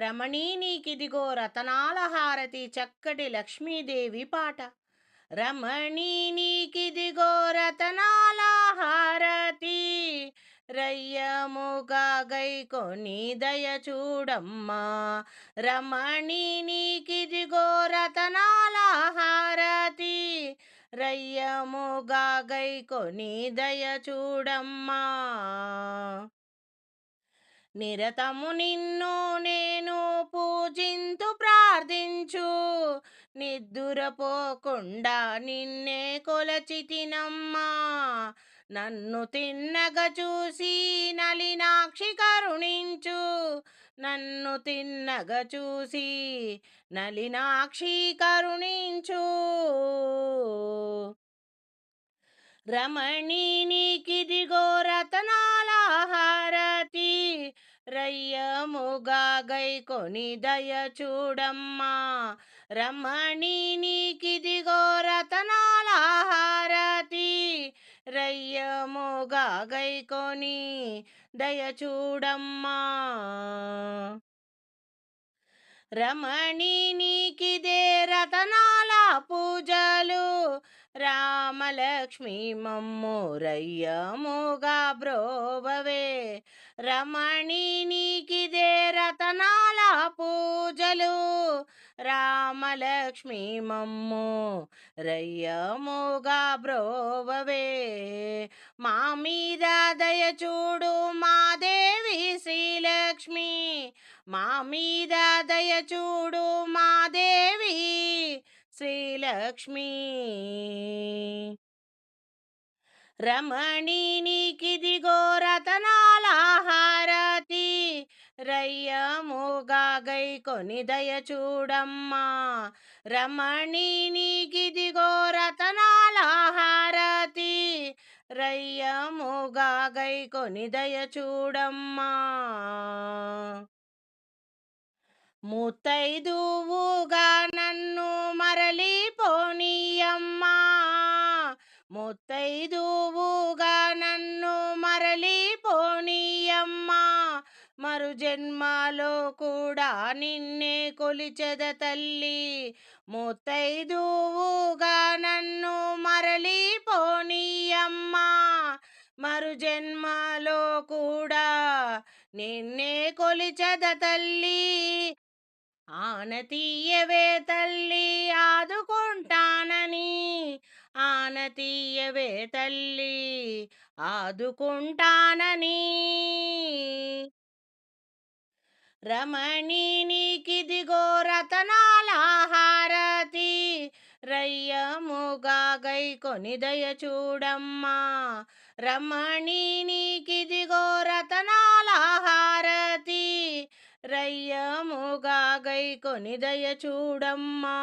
రమణీ నీకిదిగో రతనాల హారతి చక్కటి లక్ష్మీదేవి పాట. రమణీ నీకిదిగో రతనాల హారతి రయ్యముగా గైకొని దయ చూడమ్మా. రమణీ నీకిదిగో రతనాల హారతి రయ్యముగా గైకొని దయ చూడమ్మా. నిరతము నిన్ను నేను పూజింతు ప్రార్థించు. నిద్దురపోకుండా నిన్నే కొలచితినమ్మా నన్ను తిన్నగ చూసి నలినాక్షి కరుణించు. నన్ను తిన్నగ చూసి నలినాక్షి కరుణించు. రమణీ నీకిదిగో రతనాల రయ్యముగా గైకొని దయ చూడమ్మా. రమణి నీకిదిగో రతనాల హారతి రయ్యముగా గైకొని దయ చూడమ్మా. రమణి నీకిదే రతనాల పూజలు. రామలక్ష్మి మమ్ము రయ్యముగా బ్రోవవే. రమణీ నీకిదే రతనాల పూజలు. రామలక్ష్మి మమ్ము రయ్యముగా బ్రోవవే. మా మీద దయ చూడు మా దేవి శ్రీలక్ష్మి. మా మీద దయ చూడు మా దేవి శ్రీలక్ష్మి. రమణి నీకిదిగో రతనాలహారతి. హారతి రయ్యముగా గైకొని దయ చూడమ్మా. రమణి నీకిదిగో రతనాలహారతి. హారతి రయ్యముగా గైకొని దయ చూడమ్మా. ముత్తైదువుగా మరు జన్మలో కూడా నిన్నే కొలిచెద తల్లి. ముత్తైదువుగా నన్ను మరలి పోనీయమ్మా. మరు జన్మలో కూడా నిన్నే కొలిచెద తల్లి. ఆనతీయవే తల్లి ఆదుకుంటానని. ఆనతీయవే తల్లి ఆదుకుంటానని. రమణీ నీకిదిగో రతనాల హారతి రయ్యముగా గైకొని దయ చూడమ్మా. రమణీ నీకిదిగో రతనాల హారతి రయ్యముగా గైకొని దయ చూడమ్మా.